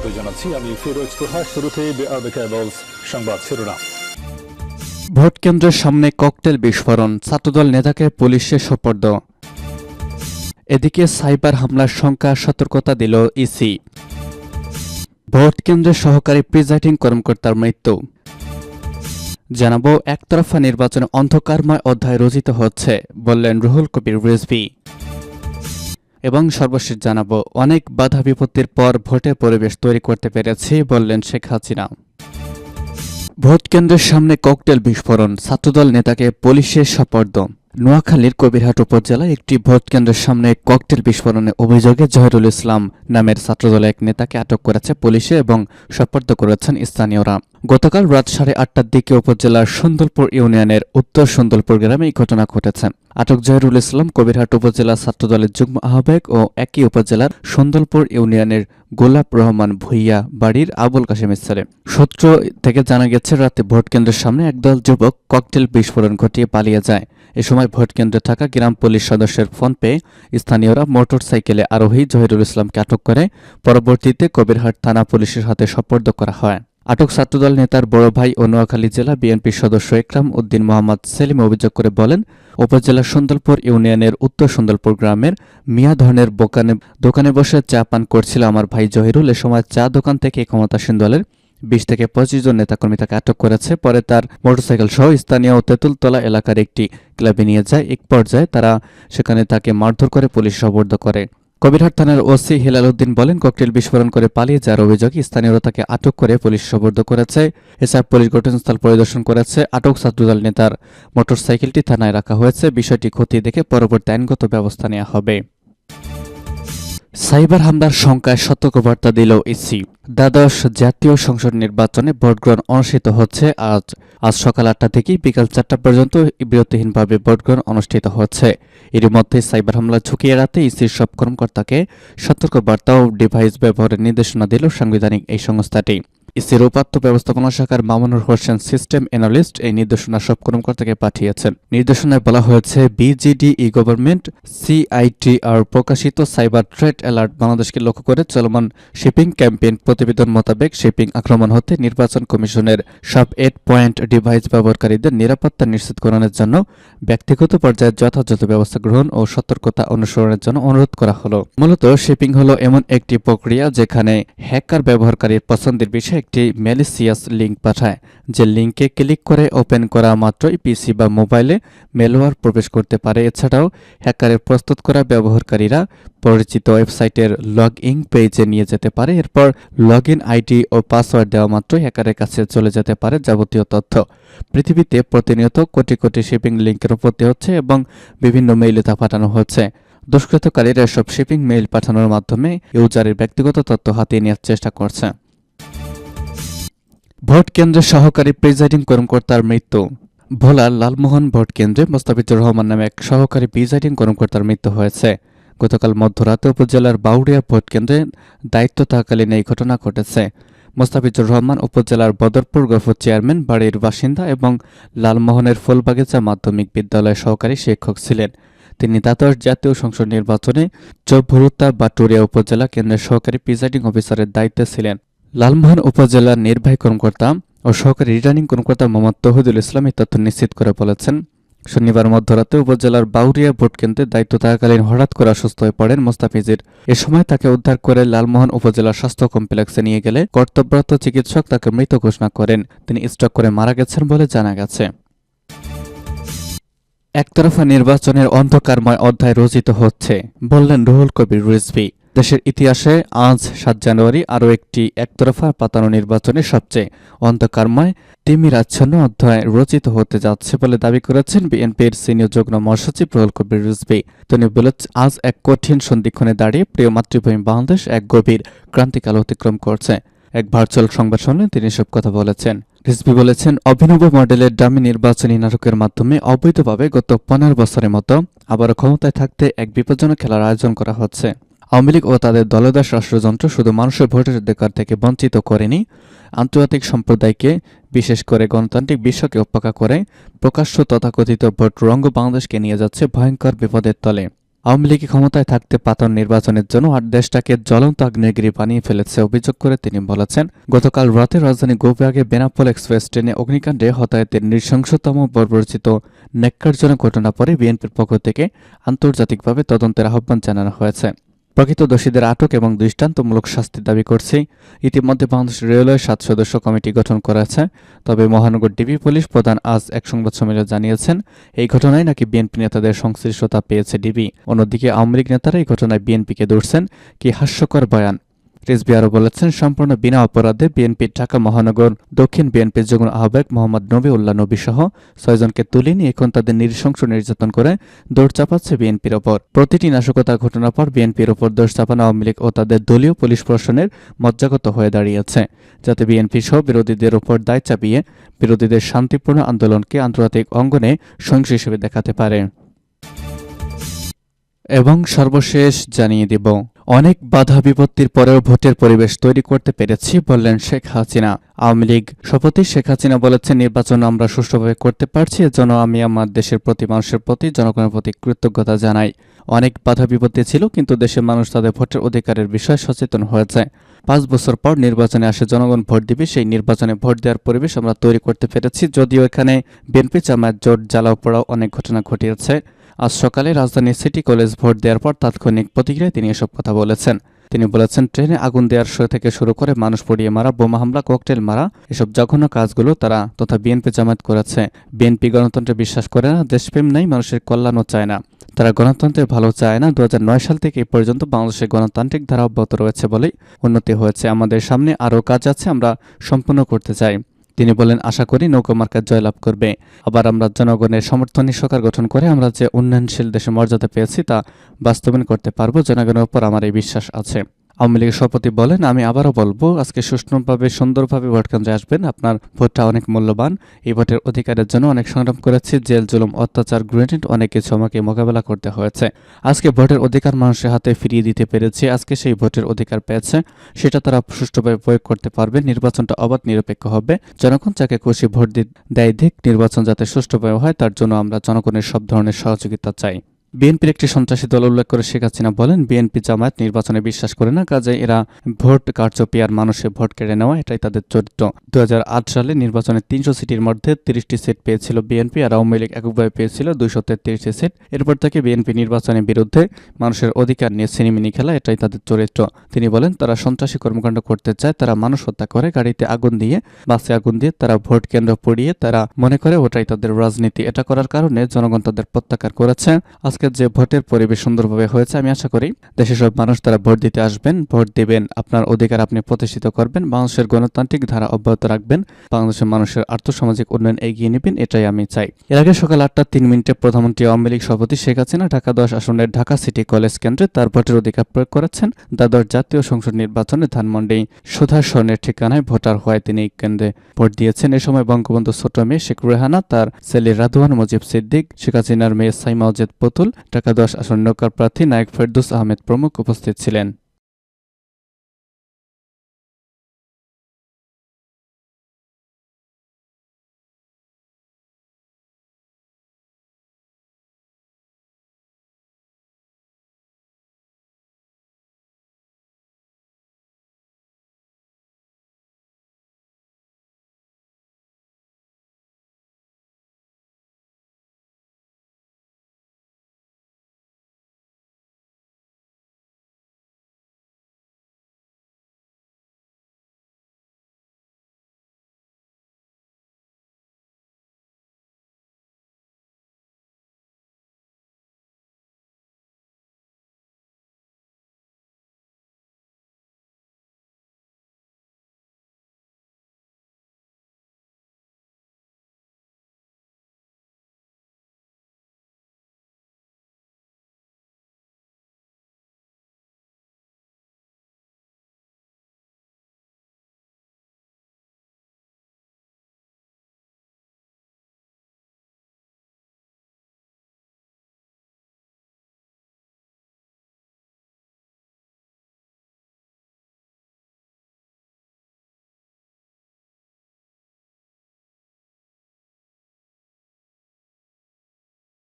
স্বাগত জানাচ্ছি। আমি ফিরোজ তোহা। শুরুতে সংবাদ শিরোনাম। ভোট কেন্দ্রের সামনে ককটেল বিস্ফোরণ। ছাত্রদল নেতাকে পুলিশে সোপর্দ। এদিকে সাইবার হামলার সংখ্যা সতর্কতা দিল ইসি। ভোট কেন্দ্রের সহকারী প্রিজাইডিং কর্মকর্তার মৃত্যু। জানাব, একতরফা নির্বাচনে অন্ধকারময় অধ্যায় রচিত হচ্ছে। বললেন রুহুল কবির রিজভি। এবং সর্বশেষ জানাব, অনেক বাধা বিপত্তির পর ভোটের পরিবেশ তৈরি করতে পেরেছি, বললেন শেখ হাসিনা। ভোট কেন্দ্রের সামনে ককটেল বিস্ফোরণ, ছাত্রদল নেতাকে পুলিশের সপর্দ। নোয়াখালীর কবিরহাট উপজেলায় একটি ভোট কেন্দ্রের সামনে ককটেল বিস্ফোরণের অভিযোগে জহিরুল ইসলাম নামের ছাত্রদল এক নেতাকে আটক করেছে পুলিশে এবং সপর্দ করেছেন স্থানীয়রা। গতকাল রাত সাড়ে আটটার দিকে উপজেলার সুন্দরপুর ইউনিয়নের উত্তর সুন্দরপুর গ্রামে এই ঘটনা ঘটেছে। আটক জহিরুল ইসলাম কবিরহাট উপজেলা ছাত্রদলের যুগ্ম আহ্বায়ক ও একই উপজেলার সুন্দরপুর ইউনিয়নের গোলাপ রহমান ভুইয়া বাড়ির আবুল কাশেমের ছেলে সূত্র থেকে জানা গেছে, রাতে ভোট কেন্দ্রের সামনে একদল যুবক ককটেল বিস্ফোরণ ঘটিয়ে পালিয়ে যায়। এ সময় ভোট কেন্দ্রে থাকা গ্রাম পুলিশ সদস্যের ফোন পেয়ে স্থানীয়রা মোটর সাইকেলে আরোহী জহিরুল ইসলামকে আটক করে। পরবর্তীতে কবিরহাট থানা পুলিশের হাতে সোপর্দ করা হয়। আটক ছাত্রদল নেতার বড় ভাই ও নোয়াখালী জেলা বিএনপির সদস্য একরাম উদ্দিন মোহাম্মদ সেলিম অভিযোগ করে বলেন উপজেলার সুন্দরপুর ইউনিয়নের উত্তর সুন্দরপুর গ্রামের মিয়া ধরনের দোকানে বসে চা পান করছিল আমার ভাই জহিরুল। এ সময় চা দোকান থেকে ক্ষমতাসীন দলের বিশ থেকে পঁচিশ জন নেতাকর্মী তাকে আটক করেছে। পরে তার মোটরসাইকেল সহ স্থানীয় তেঁতুলতলা এলাকার একটি ক্লাবে নিয়ে যায়। এক পর্যায়ে তারা সেখানে তাকে মারধর করে পুলিশ সবর্দ করে। কবিরহাট থানার ওসি হিলাল উদ্দিন বলেন, ককটেল বিস্ফোরণ করে পালিয়ে যাওয়ার অভিযোগে স্থানীয়রা তাকে আটক করে পুলিশ সবর্দ করেছে। এছাড়া পুলিশ ঘটনাস্থল পরিদর্শন করেছে। আটক ছাত্রদল নেতার মোটরসাইকেলটি থানায় রাখা হয়েছে। বিষয়টি খতিয়ে দেখে পরবর্তী আইনগত ব্যবস্থা নেওয়া হবে। সাইবার হামলার শঙ্কায় সতর্কবার্তা দিল ইসি। দ্বাদশ জাতীয় সংসদ নির্বাচনে ভোটগ্রহণ অনুষ্ঠিত হচ্ছে আজ। আজ সকাল আটটা থেকে বিকাল চারটা পর্যন্ত বিরতিহীনভাবে ভোটগ্রহণ অনুষ্ঠিত হচ্ছে। এর মধ্যে সাইবার হামলা ঝুঁকি এড়াতে ইসির সব কর্মকর্তাকে সতর্কবার্তা ও ডিভাইস ব্যবহারের নির্দেশনা দিল সাংবিধানিক এই সংস্থাটি। ইসির উপাত্ত ব্যবস্থাপনা শাখার মামুনুর হোসেন সিস্টেম অ্যানালিস্ট এই নির্দেশনা সব কর্মকর্তাকে পাঠিয়েছেন। নির্দেশনায় বলা হয়েছে, বিজিডি ই গভর্নমেন্ট, সিআইটিআর প্রকাশিত সাইবার থ্রেট অ্যালার্ট বাংলাদেশকে লক্ষ্য করে চলমান শিপিং ক্যাম্পেইন প্রতিবেদন মোতাবেক শিপিং আক্রমণ হতে নির্বাচন কমিশনের সব এইট পয়েন্ট ডিভাইস ব্যবহারকারীদের নিরাপত্তা নিশ্চিতকরণের জন্য ব্যক্তিগত পর্যায়ে যথাযথ ব্যবস্থা গ্রহণ ও সতর্কতা অনুসরণের জন্য অনুরোধ করা হলো। মূলত, শিপিং হলো এমন একটি প্রক্রিয়া যেখানে হ্যাকার ব্যবহারকারীর পছন্দের বিষয়ে একটি ম্যালিসিয়াস লিঙ্ক পাঠায়, যে লিঙ্কে ক্লিক করে ওপেন করা মাত্রই পিসি বা মোবাইলে মেলওয়ার প্রবেশ করতে পারে। এছাড়াও হ্যাকারের প্রস্তুত করা ব্যবহারকারীরা পরিচিত ওয়েবসাইটের লগ ইন পেজে নিয়ে যেতে পারে। এরপর লগ ইন আইডি ও পাসওয়ার্ড দেওয়া মাত্রই হ্যাকারের কাছে চলে যেতে পারে যাবতীয় তথ্য। পৃথিবীতে প্রতিনিয়ত কোটি কোটি শিপিং লিঙ্কের উপস্থিত হচ্ছে এবং বিভিন্ন মেইলে তা পাঠানো হচ্ছে। দুষ্কৃতকারীরা এসব শিপিং মেইল পাঠানোর মাধ্যমে ইউজারের ব্যক্তিগত তথ্য হাতিয়ে নেওয়ার চেষ্টা করছে। ভোট কেন্দ্রের সহকারী প্রিজাইডিং কর্মকর্তার মৃত্যু। ভোলার লালমোহন ভোট কেন্দ্রে মোস্তাফিজুর রহমান নামে এক সহকারী প্রিজাইডিং কর্মকর্তার মৃত্যু হয়েছে। গতকাল মধ্যরাতে উপজেলার বাউড়িয়া ভোট কেন্দ্রে দায়িত্ব থাকালীন এই ঘটনা ঘটেছে। মোস্তাফিজুর রহমান উপজেলার বদরপুর গর্ভ চেয়ারম্যান, বাড়ির বাসিন্দা এবং লালমোহনের ফুলবাগিচা মাধ্যমিক বিদ্যালয়ের সহকারী শিক্ষক ছিলেন। তিনি দ্বাদশ জাতীয় সংসদ নির্বাচনে চৌভুরুত্তা বাটুরিয়া উপজেলা কেন্দ্রের সহকারী প্রিজাইডিং অফিসারের দায়িত্বে ছিলেন। লালমোহন উপজেলার নির্বাহী কর্মকর্তা ও সহকারী রিটার্নিং কর্মকর্তা মোহাম্মদ তহিদুল ইসলাম এই তথ্য নিশ্চিত করে বলেছেন। শনিবার মধ্যরাতে উপজেলার বাউরিয়া ভোট কেন্দ্রে দায়িত্ব থাকাকালীন হঠাৎ করে অসুস্থ হয়ে পড়েন মোস্তাফিজির। এ সময় তাকে উদ্ধার করে লালমোহন উপজেলা স্বাস্থ্য কমপ্লেক্সে নিয়ে গেলে কর্তব্যরত চিকিৎসক তাকে মৃত ঘোষণা করেন। তিনি স্ট্রোক করে মারা গেছেন বলে জানা গেছে। একতরফা নির্বাচনের অন্ধকারময় অধ্যায় রচিত হচ্ছে, বললেন রুহুল কবির রিজভি। দেশের ইতিহাসে আজ সাত জানুয়ারি আরও একটি একতরফা পাতানো নির্বাচনে সবচেয়ে অন্ধকারময় তিমিরাচ্ছন্ন অধ্যায় রচিত হতে যাচ্ছে বলে দাবি করেছেন বিএনপির সিনিয়র যুগ্ম মহাসচিব রুহুল কবির রিজভি। তিনি বলেছেন আজ এক কঠিন সন্ধিক্ষণে দাঁড়িয়ে প্রিয় মাতৃভূমি বাংলাদেশ এক গভীর ক্রান্তিকাল অতিক্রম করছে। এক ভার্চুয়াল সংবাদ সম্মেলনে তিনি সব কথা বলেছেন। রিজভি বলেছেন, অভিনব মডেলের ডামি নির্বাচনী নাটকের মাধ্যমে অবৈধভাবে গত পনেরো বছরের মতো আবারও ক্ষমতায় থাকতে এক বিপজ্জনক খেলার আয়োজন করা হচ্ছে। আওয়ামী লীগ ও তাদের দলদাস রাষ্ট্রযন্ত্র শুধু মানুষের ভোটের অধিকার থেকে বঞ্চিত করেনি, আন্তর্জাতিক সম্প্রদায়কে বিশেষ করে গণতান্ত্রিক বিশ্বকে উপেক্ষা করে প্রকাশ্য তথাকথিত ভোট রঙ্গ বাংলাদেশকে নিয়ে যাচ্ছে ভয়ঙ্কর বিপদের তলে। আওয়ামী লীগ ক্ষমতায় থাকতে পাতন নির্বাচনের জন্য আর দেশটাকে জ্বলন্ত আগ্নেয়গিরি বানিয়ে ফেলেছে অভিযোগ করে তিনি বলেছেন, গতকাল রাতে রাজধানী গোবিয়াগে বেনাপোল এক্সপ্রেস ট্রেনে অগ্নিকাণ্ডে হতাহতের নৃশংসতম বর্বরচিত ন্যাক্কারজনক ঘটনা পরে বিএনপির পক্ষ থেকে আন্তর্জাতিকভাবে তদন্তের আহ্বান জানানো হয়েছে। প্রকৃত দোষীদের আটক এবং দৃষ্টান্তমূলক শাস্তি দাবি করছে। ইতিমধ্যে বাংলাদেশ রেলওয়ে সাত সদস্য কমিটি গঠন করেছে। তবে মহানগর ডিবি পুলিশ প্রধান আজ এক সংবাদ সম্মেলনে জানিয়েছেন, এই ঘটনায় নাকি বিএনপি নেতাদের সংশ্লিষ্টতা পেয়েছে ডিবি। অন্যদিকে আওয়ামী লীগ নেতারা এই ঘটনায় বিএনপিকে ধরছেন, কি হাস্যকর বয়ান। রিজভি আরও বলেছেন, সম্পূর্ণ বিনা অপরাধে বিএনপি, ঢাকা মহানগর, দক্ষিণ বিএনপির যুগ্ম আহ্বায়ক মোহাম্মদ নবী উল্লাহ নবী সহ ছয়জনকে তুলে নিয়ে এখন তাদের নৃশংস নির্যাতন করে দৌড় চাপাচ্ছে বিএনপির ওপর। প্রতিটি নাশকতা ঘটনার পর বিএনপির ওপর দোষ চাপানো আওয়ামী লীগ ও তাদের দলীয় পুলিশ প্রশাসনের মজ্জাগত হয়ে দাঁড়িয়েছে। যাতে বিএনপি সহ বিরোধীদের ওপর দায় চাপিয়ে বিরোধীদের শান্তিপূর্ণ আন্দোলনকে আন্তর্জাতিক অঙ্গনে সহিংস হিসেবে দেখাতে পারে। এবং সর্বশেষ জানিয়ে দিব। অনেক বাধা বিপত্তির পরেও ভোটের পরিবেশ তৈরি করতে পেরেছি, বললেন শেখ হাসিনা। আওয়ামী লীগ সভাপতি শেখ হাসিনা বলেছেন, নির্বাচন আমরা সুষ্ঠুভাবে করতে পারছি, এজন্য আমি আমার দেশের প্রতি মানুষের প্রতি জনগণের প্রতি কৃতজ্ঞতা জানাই। অনেক বাধা বিপত্তি ছিল, কিন্তু দেশের মানুষ তাদের ভোটের অধিকারের বিষয়ে সচেতন হয়েছে। পাঁচ বছর পর নির্বাচনে আসে জনগণ ভোট দিবে, সেই নির্বাচনে ভোট দেওয়ার পরিবেশ আমরা তৈরি করতে পেরেছি, যদিও এখানে বিএনপি জামায়াত জোট জ্বালাও পড়াও অনেক ঘটনা ঘটিয়েছে। আজ সকালে রাজধানীর সিটি কলেজ ভোট দেওয়ার পর তাৎক্ষণিক প্রতিক্রিয়ায় তিনি এসব কথা বলেছেন। তিনি বলেছেন, ট্রেনে আগুন দেওয়ার শো থেকে শুরু করে মানুষ পড়িয়ে মারা, বোমা হামলা, ককটেল মারা, এসব জঘন্য কাজগুলো তারা তথা বিএনপি জামায়াত করেছে। বিএনপি গণতন্ত্রে বিশ্বাস করে না, দেশপ্রেম নেই, মানুষের কল্যাণও চায় না। তারা গণতন্ত্রের ভালো চায় না। দু হাজার নয় সাল থেকে এই পর্যন্ত বাংলাদেশের গণতান্ত্রিক ধারা অব্যাহত রয়েছে বলেই উন্নতি হয়েছে। আমাদের সামনে আরও কাজ আছে, আমরা সম্পূর্ণ করতে চাই। তিনি বলেন, আশা করি নৌকা মার্কা জয়লাভ করবে। আবার আমরা জনগণের সমর্থনী সরকার গঠন করে আমরা যে উন্নয়নশীল দেশে মর্যাদা পেয়েছি তা বাস্তবায়ন করতে পারব। জনগণের উপর আমার এই বিশ্বাস আছে। আওয়ামী লীগের সভাপতি বলেন, আমি আবারও বলব, আজকে সুষ্ঠুভাবে, সুন্দরভাবে ভোট কেন্দ্রে আসবেন। আপনার ভোটটা অনেক মূল্যবান। এই ভোটের অধিকারের জন্য অনেক সংগ্রাম করেছি। জেল, জুলুম, অত্যাচার, গ্রেনেড, অনেক কিছু আমাকে মোকাবেলা করতে হয়েছে। আজকে ভোটের অধিকার মানুষের হাতে ফিরিয়ে দিতে পেরেছি। আজকে সেই ভোটের অধিকার পেয়েছে। সেটা তারা সুষ্ঠুভাবে প্রয়োগ করতে পারবে। নির্বাচনটা অবাধ, নিরপেক্ষ হবে। জনগণ যাকে খুশি ভোট দেয় দিক, নির্বাচন যাতে সুষ্ঠুভাবে হয়, তার জন্য আমরা জনগণের সব ধরনের সহযোগিতা চাই। বিএনপির একটি সন্ত্রাসী দল উল্লেখ করে শেখ হাসিনা বলেন, বিএনপি জামায়াত নির্বাচনে বিশ্বাস করে না, কাজে এরা ভোট কারচুপি আর মানুষের ভোট কেড়ে নেওয়া, এটাই তাদের চরিত্র। দু সালে নির্বাচনে তিনশো সিটির মধ্যে তিরিশটি সিট পেয়েছিল বিএনপি আর আওয়ামী লীগ এককভাবে পেয়েছিল দুইশো তেত্রিশটি সিট। এরপর থেকে বিএনপি নির্বাচনের বিরুদ্ধে মানুষের অধিকার নিয়ে সিনেমিনি খেলা, এটাই তাদের চরিত্র। তিনি বলেন, তারা সন্ত্রাসী কর্মকাণ্ড করতে চায়, তারা মানুষ হত্যা করে, গাড়িতে আগুন দিয়ে, বাসে আগুন দিয়ে তারা ভোট কেন্দ্র পড়িয়ে তারা মনে করে, ওটাই তাদের রাজনীতি। এটা করার কারণে জনগণ তাদের প্রত্যাখ্যান করেছে। আজকে যে ভোটের পরিবেশ সুন্দরভাবে হয়েছে, আমি আশা করি দেশের সব মানুষ তারা ভোট দিতে আসবেন, ভোট দিবেন, আপনার অধিকার আপনি প্রতিষ্ঠিত করবেন, বাংলাদেশের গণতান্ত্রিক ধারা অব্যাহত রাখবেন, বাংলাদেশের মানুষের আর্থসামাজিক উন্নয়ন এগিয়ে নেবেন, এটাই আমি চাই। এর আগে সকাল আটটা তিন মিনিটে প্রধানমন্ত্রী আওয়ামী লীগ সভাপতি শেখ হাসিনা ঢাকা দশ আসনের ঢাকা সিটি কলেজ কেন্দ্রে তার ভোটের অধিকার প্রয়োগ করেছেন। দ্বাদশ জাতীয় সংসদ নির্বাচনে ধানমন্ডি সুধা স্বর্ণের ঠিকানায় ভোটার হওয়ায় তিনি এই কেন্দ্রে ভোট দিয়েছেন। এ সময় বঙ্গবন্ধু ছোট মেয়ে শেখ রেহানা, তার ছেলে রাদওয়ান মুজিব সিদ্দিক, শেখ হাসিনার মেয়ে সাইমা অজেদ পুতুল ঢাকা দশ আসন নৌকার প্রার্থী নায়ক ফেরদুস আহমেদ প্রমুখ উপস্থিত ছিলেন।